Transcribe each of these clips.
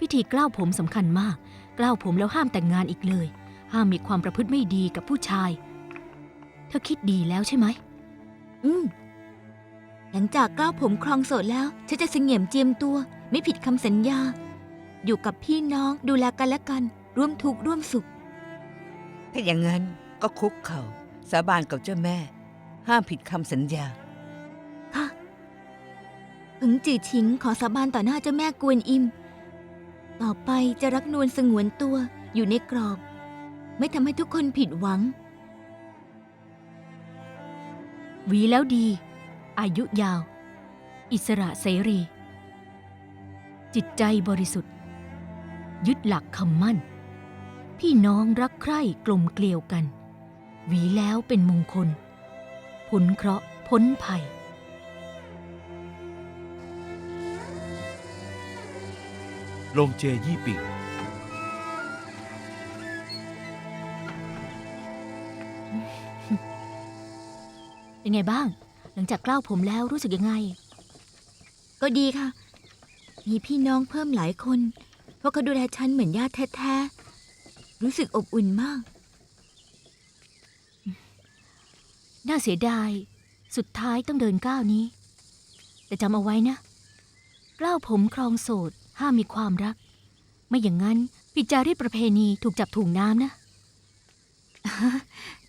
พิธีกล้าวผมสำคัญมาก กล้าวผมแล้วห้ามแต่งงานอีกเลย ห้ามมีความประพฤติไม่ดีกับผู้ชาย เธอคิดดีแล้วใช่ไหม อืม หลังจากกล้าวผมครองโสดแล้ว ฉันจะเสงี่ยมเจียมตัว ไม่ผิดคำสัญญา อยู่กับพี่น้องดูแลกันและกัน ร่วมทุกข์ร่วมสุข ถ้าอย่างนั้นก็คุกเขา่าสาบานกับเจ้าแม่ ห้ามผิดคำสัญญา ค่ะผึงจือชิงขอสาบานต่อหน้าเจ้าแม่กวนอิม ต่อไปจะรักนวลสงวนตัวอยู่ในกรอบ ไม่ทำให้ทุกคนผิดหวัง วีแล้วดี อายุยาว อิสระเสรี จิตใจบริสุทธิ์ ยึดหลักคำมั่น พี่น้องรักใคร่กลมเกลียวกัน หวีแล้วเป็นมงคลพ้นเคราะห์พ้นภัย ลงเจยี่ปิงเป็นไงบ้าง หลังจากกล้าวผมแล้วรู้สึกยังไง ก็ดีค่ะ มีพี่น้องเพิ่มหลายคน เพราะเขาดูแลฉันเหมือนญาติแท้ๆ รู้สึกอบอุ่นมาก น่าเสียดาย สุดท้ายต้องเดินก้าวนี้ แต่จำเอาไว้นะกล้าวผมครองโสด ห้ามมีความรัก ไม่อย่างนั้นปิดจารีตประเพณีถูกจับถ่วงน้ำนะ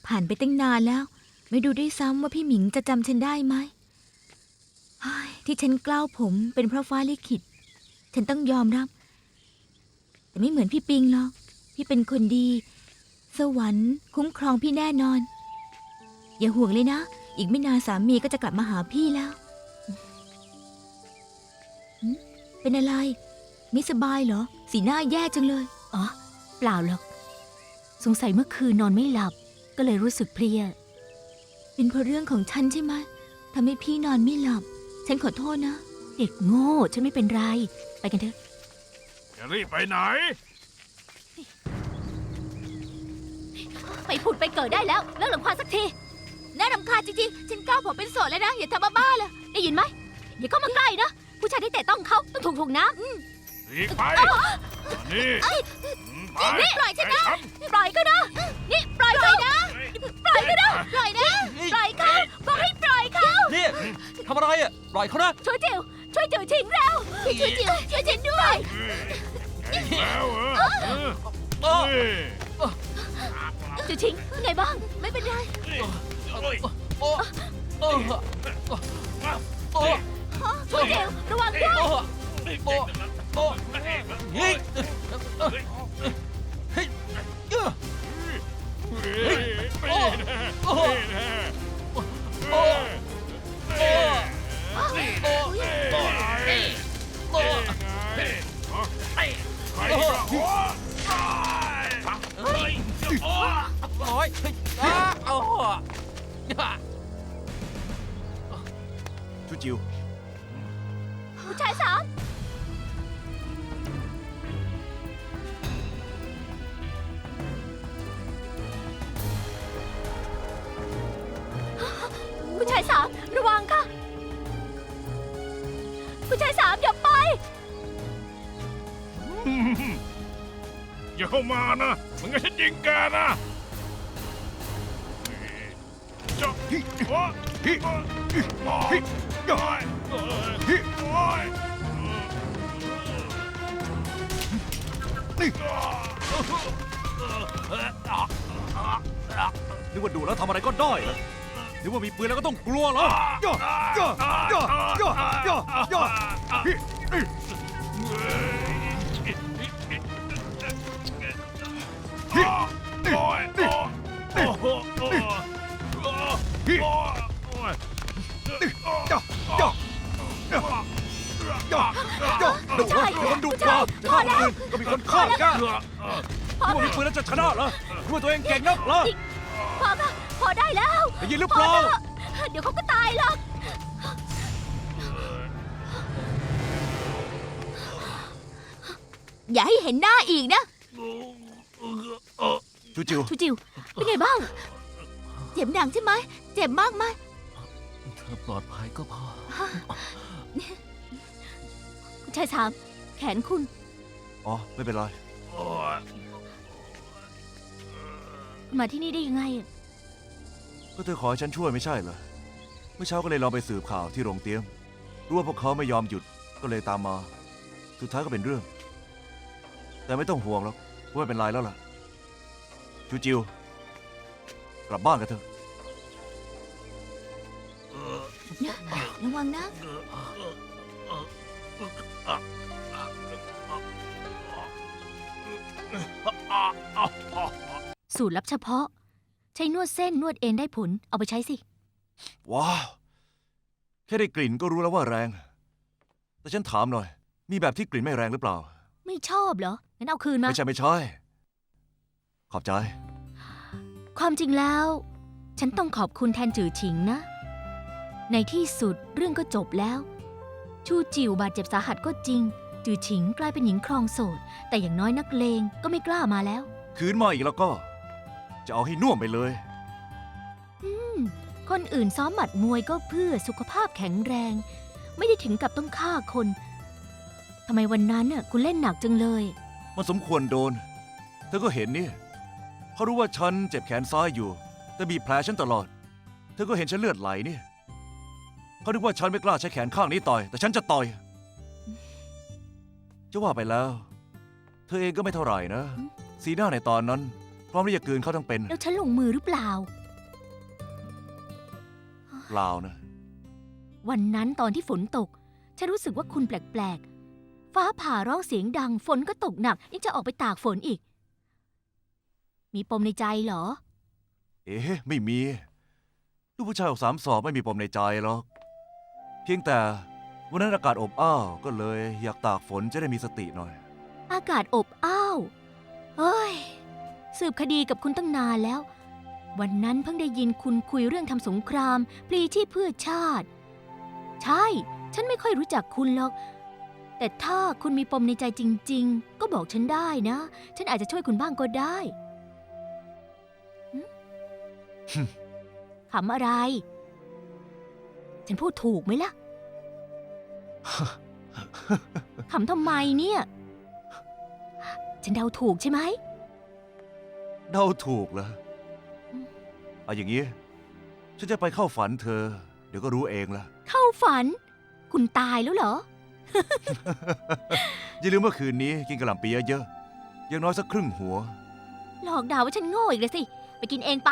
ผ่านไปตั้งนานแล้ว ไม่ดูด้วยซ้ำว่าพี่หมิงจะจำฉันได้ไหมเฮ้ยที่ฉันกล้าวผมเป็นเพราะฟ้าลิขิต ฉันต้องยอมรับ แต่ไม่เหมือนพี่ปิงหรอก พี่เป็นคนดี สวรรค์คุ้มครองพี่แน่นอน อย่าห่วงเลยนะ อีกไม่นานสามีก็จะกลับมาหาพี่แล้ว เป็นอะไร ไม่สบายเหรอ สีหน้าแย่จังเลย อ๋อ เปล่าหรอก สงสัยเมื่อคืนนอนไม่หลับ ก็เลยรู้สึกเพลีย เป็นเพราะเรื่องของฉันใช่ไหมทำให้พี่นอนไม่หลับ ฉันขอโทษนะ เด็กโง่ ฉันไม่เป็นไร ไปกันเถอะ จะรีบไปไหน ไปผุดไปเกิดได้แล้ว เลิกหลังควานสักที น่ารำคาญจริงๆ ฉันกล้าวผมเป็นโสดแล้วนะ อย่าทำบ้าๆเลย ได้ยินไหม อย่าเข้ามาใกล้นะ ผู้ชายที่แตะต้องเขาต้องถูกถ่วงน้ หลีกไปนี่ไปนี่ปล่อยฉันนะำปล่อยก็นะ นี่ปล่อยเขานะ ปล่อยก็นะ ปล่อยนะ ปล่อยเขาบอกให้ปล่อยเขา นี่ทำอะไรอะปล่อยเขานะ ช่วยจิ๋วช่วยจิ๋วทิ้งแล้วช่วยจิ๋วช่วยฉันด้วยแล้วเหรอโอ้นี่จิ๋วทิ้งไงบ้าง ไม่เป็นไรโอ้โอ้โอ้ช่วยจิ๋วระวังด้วย โอ้โอ้โอ้ยิงเฮ้ยเอ้อโอ้โอ้โอ้โอ้โอ้โอ้โอ้โอ้โอ้ใครก็โอ้เชายสามระวังค่ะผู้ชายสามอย่าไป อย่าเข้ามานะมึงก็ฉันยิงแกนะจ้าฮิโอ้ฮิโอ้ฮิโอ้ฮิโอ้ยฮิโอ้ยนึกว่าดูแล้วทำอะไรก็ได้เหรอ นึกว่ามีปืนแล้วก็ต้องกลัวเหรอย่อย่อย่อย่อย่อย่อฮิโอ้ยโอ้โอ้โหโอ้ฮิฮิโอ้ยย่อย่อย่อย่อย่ดูว่ามีคนดุกว่าฆ่าคนอื่นก็มีคนฆ่าแกนึกว่ามีปืนแล้วจะชนะเหรอนึกว่าตัวเองเก่งนักเหรอ พอค่ะ พอได้แล้วได้ยินหรือพเปอล่าเถอะเดี๋ยวเขาก็ตายหรอกอย่าให้เห็นหน้าอีกนะ จูจิวชูจิว เป็นไงบ้าง เจ็บหนักใช่ไหม เจ็บมากไหมเธอปลอดภัยก็พอผู้ชายสาม แขนคุณ อ๋ออ๋อไม่เป็นไรโอ้ยคุณมาที่นี่ได้ยังไงอะ ก็เธอขอให้ฉันช่วยไม่ใช่เหรอ เมื่อเช้าก็เลยลองไปสืบข่าวที่โรงเตรียมรู้ว่าพวกเขาไม่ยอมหยุดก็เลยตามมา สุดท้ายก็เป็นเรื่อง แต่ไม่ต้องห่วงหรอกว่าไม่เป็นไรแล้วล่ะ จูจิว กลับบ้านกันเถอะระวังนะ สูตรลับเฉพาะ ช้นวดเส้นนวดเอ็นได้ผล เอาไปใช้สิ ว้าว แค่ได้กลิ่นก็รู้แล้วว่าแรง แต่ฉันถามหน่อย มีแบบที่กลิ่นไม่แรงหรือเปล่า ไม่ชอบเหรอ งั้นเอาคืนมา ไม่ใช่ไม่ใช่ ขอบใจ ความจริงแล้ว ฉันต้องขอบคุณแทนจือฉิงนะ ในที่สุดเรื่องก็จบแล้ว ชูจิวบาดเจ็บสาหัสก็จริง จือฉิงกลายเป็นหญิงครองโสด แต่อย่างน้อยนักเลงก็ไม่กล้ามาแล้ว คืนมาอีกแล้วก็ จะเอาให้น่วมไปเลยอืมคนอื่นซ้อมหมัดมวยก็เพื่อสุขภาพแข็งแรง ไม่ได้ถึงกับต้องฆ่าคน ทำไมวันนั้นน่ะคุณเล่นหนักจังเลย มันสมควรโดน เธอก็เห็นนี่เขารู้ว่าฉันเจ็บแขนซ้ายอยู่ แต่บีบแผลฉันตลอด เธอก็เห็นฉันเลือดไหลนี่เขาคิดว่าฉันไม่กล้าใช้แขนข้างนี้ต่อย แต่ฉันจะต่อย จะว่าไปแล้ว เธอเองก็ไม่เท่าไหร่นะอืมสีหน้าในตอนนั้น พร้อมที่จะกลืนเขาทั้งเป็นแล้วฉันลงมือหรือเปล่า เปล่านะ วันนั้นตอนที่ฝนตก ฉันรู้สึกว่าคุณแปลกๆ ฟ้าผ่าร้องเสียงดัง ฝนก็ตกหนัก ยังจะออกไปตากฝนอีก มีปมในใจเหรอ เอ๊ะไม่มี ลูกผู้ชายออกสามสอบไม่มีปมในใจหรอก เพียงแต่วันนั้นอากาศอบอ้าวก็เลยอยากตากฝนจะได้มีสติหน่อย อากาศอบอ้าวเฮ้ย สืบคดีกับคุณตั้งนานแล้ว วันนั้นเพิ่งได้ยินคุณคุยเรื่องทำสงคราม ปลีชีพเพื่อชาติ ใช่ ฉันไม่ค่อยรู้จักคุณหรอก แต่ถ้าคุณมีปมในใจจริง ๆ ก็บอกฉันได้นะ ฉันอาจจะช่วยคุณบ้างก็ได้หึขำอะไร ฉันพูดถูกไหมล่ะขำทำไมเนี่ย ฉันเดาถูกใช่ไหม เดาถูกเหรออืมเอาอย่างนี้ ฉันจะไปเข้าฝันเธอ เดี๋ยวก็รู้เองละเข้าฝัน คุณตายแล้วเหรอ อย่าลืมว่าคืนนี้กินกะหล่ำปีเยอะๆอย่างน้อยสักครึ่งหัว หลอกด่าว่าฉันโง่อีกเลยสิ ไปกินเองไป